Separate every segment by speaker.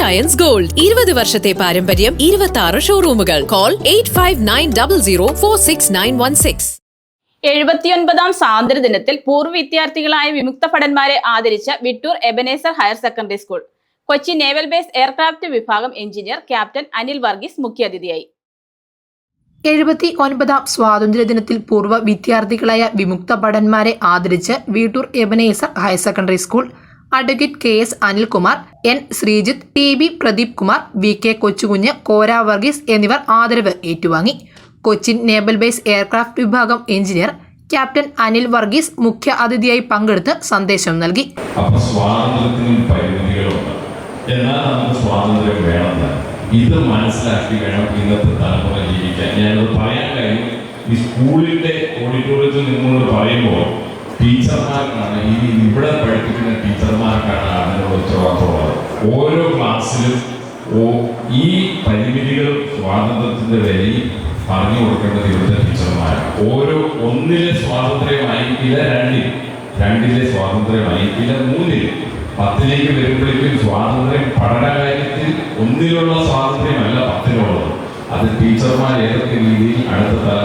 Speaker 1: Ions gold ഇരുപത് വർഷത്തെ പാരമ്പര്യം ഇരുപത്തി ആറ് ഷോറൂമുകൾ call eight five nine double zero four six nine one six
Speaker 2: എഴുപത്തിയൊൻപതാം സ്വാതന്ത്ര്യ ദിനത്തിൽ പൂർവ വിദ്യാർത്ഥികളായ വിമുക്ത ഭടന്മാരെ ആദരിച്ച Vittoor Ebenezer higher secondary school. Kochi naval base aircraft വിഭാഗം എഞ്ചിനീയർ ക്യാപ്റ്റൻ അനിൽ വർഗീസ് മുഖ്യാതിഥിയായി.
Speaker 3: എഴുപത്തി ഒൻപതാം സ്വാതന്ത്ര്യ ദിനത്തിൽ പൂർവ വിദ്യാർത്ഥികളായ വിമുക്ത ഭടന്മാരെ ആദരിച്ച് Veettoor Ebenezer higher secondary school advocate K S Anilkumar N Sreejith T B Pradeep Kumar V K Kochukunju Kora Varghese എന്നിവർ ആദരവ് ഏറ്റുവാങ്ങി. കൊച്ചിൻ നേബൽ ബേസ് എയർക്രാഫ്റ്റ് വിഭാഗം എഞ്ചിനീയർ ക്യാപ്റ്റൻ അനിൽ വർഗീസ് മുഖ്യ അതിഥിയായി പങ്കെടുത്ത് സന്ദേശം നൽകി.
Speaker 4: എന്നാൽ നമുക്ക് സ്വാതന്ത്ര്യം വേണമെന്ന്. ഇത് മനസ്സിലാക്കി വേണം ഇന്നത്തെ തലമുറ ജീവിക്കാൻ. ഞാനത് പറയാൻ കാര്യം ഈ സ്കൂളിന്റെ ഓഡിറ്റോറിയത്തിൽ നിന്നുകൊണ്ട് പറയുമ്പോൾ ടീച്ചർമാർക്കാണ് ഈ ഇവിടെ ഓരോ ക്ലാസ്സിലും ഈ പരിമിതികളും സ്വാതന്ത്ര്യത്തിന്റെ വിലയും പറഞ്ഞു കൊടുക്കേണ്ടത് ഇവിടുത്തെ ടീച്ചർമാരാണ്. ഓരോ ഒന്നിലെ സ്വാതന്ത്ര്യമായി സ്വാതന്ത്ര്യമായിരിക്കില്ല രണ്ടിൽ. രണ്ടിലെ സ്വാതന്ത്ര്യമായി സ്വാതന്ത്ര്യമായിരിക്കില്ല മൂന്നിൽ. പത്തിലേക്ക് വരുമ്പോഴേക്കും സ്വാതന്ത്ര്യം പഠന കാര്യത്തിൽ ഒന്നിലുള്ള സ്വാതന്ത്ര്യമല്ല പത്തിനുള്ളത്. അത് ടീച്ചർമാർ ഏതൊക്കെ രീതിയിൽ അടുത്ത തലമുറയ്ക്ക്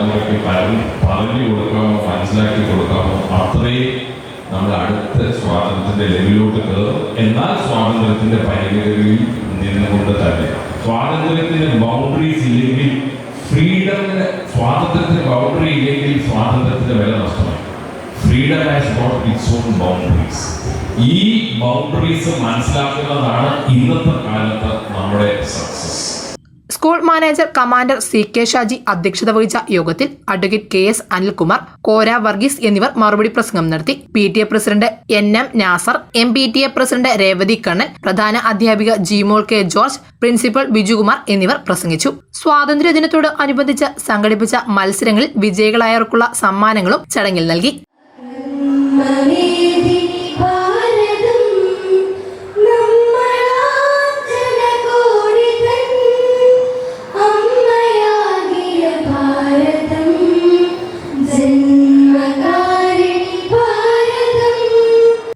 Speaker 4: നമ്മൾ അടുത്ത സ്വാതന്ത്ര്യത്തിന്റെ ലെവലിലോട്ട് കയറും. എന്നാൽ സ്വാതന്ത്ര്യത്തിന്റെ പരിഗണനയിൽ നിന്നുകൊണ്ട് തന്നെ. സ്വാതന്ത്ര്യത്തിന്റെ ബൗണ്ടറീസ് ഇല്ലെങ്കിൽ ഫ്രീഡമിന്റെ സ്വാതന്ത്ര്യത്തിന്റെ ബൗണ്ടറി ഇല്ലെങ്കിൽ സ്വാതന്ത്ര്യത്തിന്റെ വില നഷ്ടമായി. Freedom has not its on boundaries ഈ ബൗണ്ടറീസ് മനസ്സിലാക്കുന്നതാണ് ഇന്നത്തെ കാലത്ത് നമ്മുടെ success
Speaker 3: school manager commander C K Shaji അധ്യക്ഷത വഹിച്ച യോഗത്തിൽ advocate K S Anilkumar Kora Varghese എന്നിവർ മറുപടി പ്രസംഗം നടത്തി. P T A president N M Nasar M P T A president Revathi Kannan പ്രധാന അധ്യാപിക Jimol K George principal Bijukumar എന്നിവർ പ്രസംഗിച്ചു. സ്വാതന്ത്ര്യദിനത്തോട് അനുബന്ധിച്ച് സംഘടിപ്പിച്ച മത്സരങ്ങളിൽ വിജയികളായവർക്കുള്ള സമ്മാനങ്ങളും ചടങ്ങിൽ നൽകി.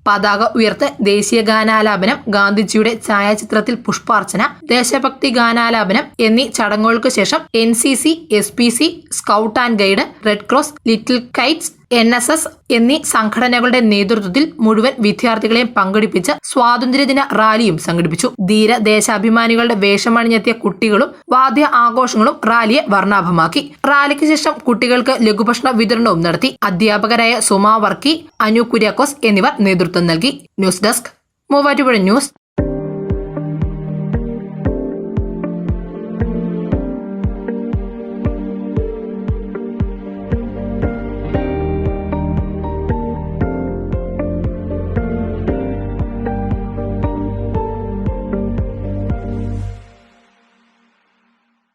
Speaker 3: പതാക ഉയർത്ത് ദേശീയ ഗാനാലാപനം ഗാന്ധിജിയുടെ ഛായാചിത്രത്തിൽ പുഷ്പാർച്ചന ദേശഭക്തി ഗാനാലാപനം എന്നീ ചടങ്ങുകൾക്ക് ശേഷം N C C S P C scout and guide red cross little kites N S S എന്നീ സംഘടനകളുടെ നേതൃത്വത്തിൽ മുഴുവൻ വിദ്യാർത്ഥികളെയും പങ്കെടുപ്പിച്ച് സ്വാതന്ത്ര്യദിന റാലിയും സംഘടിപ്പിച്ചു. ധീര ദേശാഭിമാനികളുടെ വേഷമണിഞ്ഞെത്തിയ കുട്ടികളും വാദ്യ ആഘോഷങ്ങളും റാലിയെ വർണാഭമാക്കി. റാലിക്ക് ശേഷം കുട്ടികൾക്ക് ലഘുഭക്ഷണ വിതരണവും നടത്തി. അധ്യാപകരായ സുമാ വർക്കി അനു കുര്യാക്കോസ് എന്നിവർ നേതൃത്വം നൽകി. News desk Muvattupuzha news.